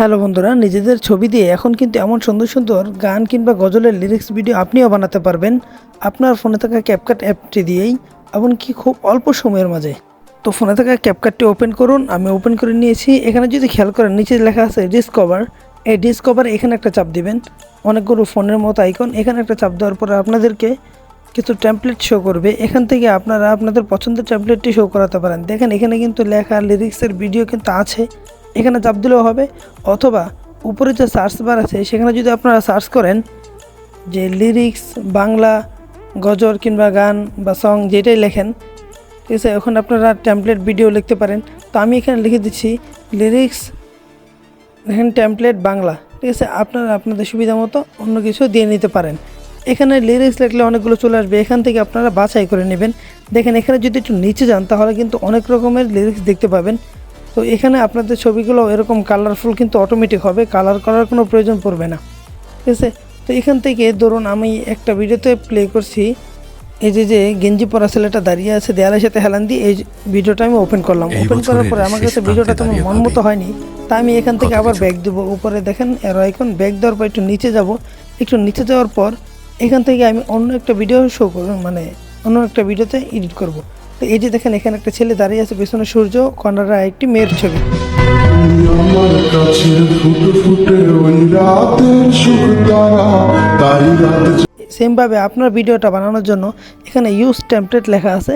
Hello বন্ধুরা, নিজেদের ছবি দিয়ে এখন কিন্তু এমন সুন্দর সুন্দর গান কিংবা গজলের লিরিক্স ভিডিও আপনিও বানাতে পারবেন আপনার ফোনে থাকা ক্যাপকাট অ্যাপটি দিয়েই, এমনকি খুব অল্প সময়ের মাঝে। তো ফোনে থাকা ক্যাপকাটটি ওপেন করুন, আমি ওপেন করে নিয়েছি। এখানে যদি খেয়াল করেন, নিচে লেখা আছে ডিসকভার এই ডিসকভার এখানে একটা চাপ দিবেন। অনেকগুলো ফোনের মতো আইকন এখানে একটা চাপ দেওয়ার পরে আপনাদেরকে কিছু টেমপ্লেট শো করবে। এখান থেকে আপনারা আপনাদের পছন্দের টেমপ্লেটটি শো করাতে পারেন। দেখেন, এখানে কিন্তু লেখা লিরিক্সের ভিডিও কিন্তু আছে। এখানে চাপ দিলেও হবে। অথবা উপরে যে সার্চ বার আছে, সেখানে যদি আপনারা সার্চ করেন যে লিরিক্স বাংলা, গজল কিংবা গান বা সং যেটাই লেখেন, ঠিক আছে, ওখানে আপনারা টেমপ্লেট ভিডিও লিখতে পারেন। তো আমি এখানে লিখে দিচ্ছি লিরিক্স দেখেন টেমপ্লেট বাংলা। ঠিক আছে, আপনারা আপনাদের সুবিধা মতো অন্য কিছু দিয়ে নিতে পারেন। এখানে লিরিক্স লিখলে অনেকগুলো চলে আসবে, এখান থেকে আপনারা বাছাই করে নেবেন। দেখেন, এখানে যদি একটু নিচে যান, তাহলে কিন্তু অনেক রকমের লিরিক্স দেখতে পাবেন। তো এখানে আপনাদের ছবিগুলো এরকম কালারফুল কিন্তু অটোমেটিক হবে কালার করার কোনো প্রয়োজন পড়বে না। ঠিক আছে? তো এখান থেকে ধরুন আমি একটা ভিডিওতে প্লে করছি এই যে যে গেঞ্জি পরা ছেলেটা দাঁড়িয়ে আছে দেয়ালের সাথে হেলান দিয়ে এই ভিডিওটা আমি ওপেন করলাম। ওপেন করার পরে আমার কাছে ভিডিওটা তেমন মন মতো হয়নি। তা আমি এখান থেকে আবার ব্যাগ দেবো উপরে দেখেন এরো আইকন ব্যাগ দেওয়ার পর একটু নিচে যাব। একটু নিচে যাওয়ার পর এখান থেকে আমি অন্য একটা ভিডিও শো করব মানে অন্য একটা ভিডিওতে এডিট করব। তো এই যে দেখেন এখানে একটা ছেলে দাঁড়িয়ে আছে পেছনে সূর্য কর্নারে একটি মেয়ের ছবি। আমার কাছে ফুটে ফুটে ওই রাতের সুখ তারা তাই রাতে সেমভাবে আপনার ভিডিওটা বানানোর জন্য এখানে ইউজ টেমপ্লেট লেখা আছে।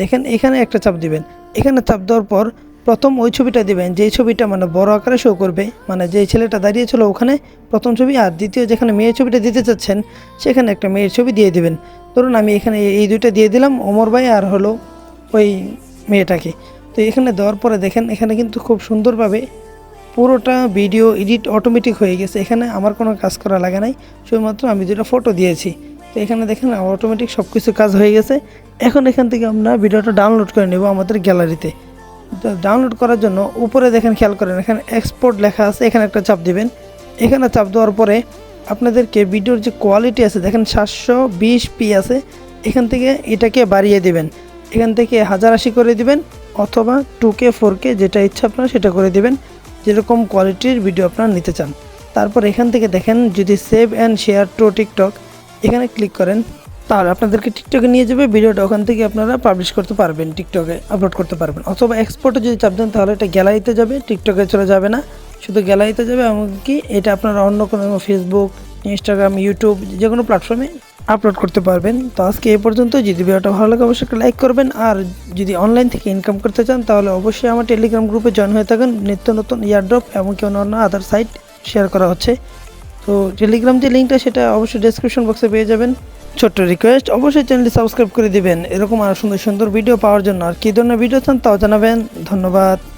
দেখেন এখানে একটা চাপ দিবেন। এখানে চাপ দেওয়ার পর প্রথম ওই ছবিটা দিবেন যেই ছবিটা মানে বড় আকারে শো করবে মানে যেই ছেলেটা দাঁড়িয়েছিল ওখানে প্রথম ছবি আর দ্বিতীয় যেখানে মেয়ের ছবিটা দিতে চাচ্ছেন সেখানে একটা মেয়ের ছবি দিয়ে দিবেন। ধরুন আমি এখানে এই দুইটা দিয়ে দিলাম অমর ভাই আর হলো ওই মেয়েটাকে। তো এখানে দেওয়ার পরে দেখেন, এখানে কিন্তু খুব সুন্দরভাবে পুরোটা ভিডিও এডিট অটোমেটিক হয়ে গেছে। এখানে আমার কোনো কাজ করা লাগে নাই, শুধুমাত্র আমি দুটো ফটো দিয়েছি। তো এখানে দেখেন অটোমেটিক সব কিছু কাজ হয়ে গেছে। এখন এখান থেকে আমরা ভিডিওটা ডাউনলোড করে নেব আমাদের গ্যালারিতে তো ডাউনলোড করার জন্য উপরে দেখেন, খেয়াল করেন, এখানে এক্সপোর্ট লেখা আছে, এখানে একটা চাপ দিবেন। এখানে চাপ দেওয়ার পরে আপনাদেরকে ভিডিওর যে কোয়ালিটি আছে, দেখেন, সাতশো বিশ পি আছে, এখান থেকে এটাকে বাড়িয়ে দিবেন। এখান থেকে হাজার আশি করে দিবেন, অথবা টু কে ফোর কে যেটা ইচ্ছা আপনার সেটা করে দিবেন, যেরকম কোয়ালিটির ভিডিও আপনারা নিতে চান। তারপর এখান থেকে দেখেন, যদি save and share to TikTok এখানে ক্লিক করেন, তাহলে আপনাদেরকে টিকটকে নিয়ে যাবে ভিডিওটা ওখান থেকে আপনারা পাবলিশ করতে পারবেন টিকটকে আপলোড করতে পারবেন। অথবা এক্সপোর্টে যদি চাপ দেন, তাহলে এটা গ্যালারিতে যাবে টিকটকে চলে যাবে না, শুধু গ্যালারিতে যাবে, এমনকি এটা আপনারা অন্য কোনো ফেসবুক ইনস্টাগ্রাম ইউটিউব যে কোনো প্ল্যাটফর্মে আপলোড করতে পারবেন। তো আজকে এই পর্যন্ত। যদি ভিডিওটা ভালো লাগে, অবশ্যই লাইক করবেন। আর যদি অনলাইন থেকে ইনকাম করতে চান, তাহলে অবশ্যই আমার টেলিগ্রাম গ্রুপে জয়েন হয়ে থাকেন। নিত্য নতুন ইয়ারড্রপ এমনকি অন্যান্য আদার সাইট শেয়ার করা হচ্ছে। তো টেলিগ্রাম যে লিঙ্কটা সেটা অবশ্যই ডেসক্রিপশন বক্সে পেয়ে যাবেন। ছোট্ট রিকোয়েস্ট অবশ্যই চ্যানেলটি সাবস্ক্রাইব করে দিবেন। এরকম আরও সুন্দর সুন্দর ভিডিও পাওয়ার জন্য। আর কী ধরনের ভিডিও চান, তাও জানাবেন। ধন্যবাদ।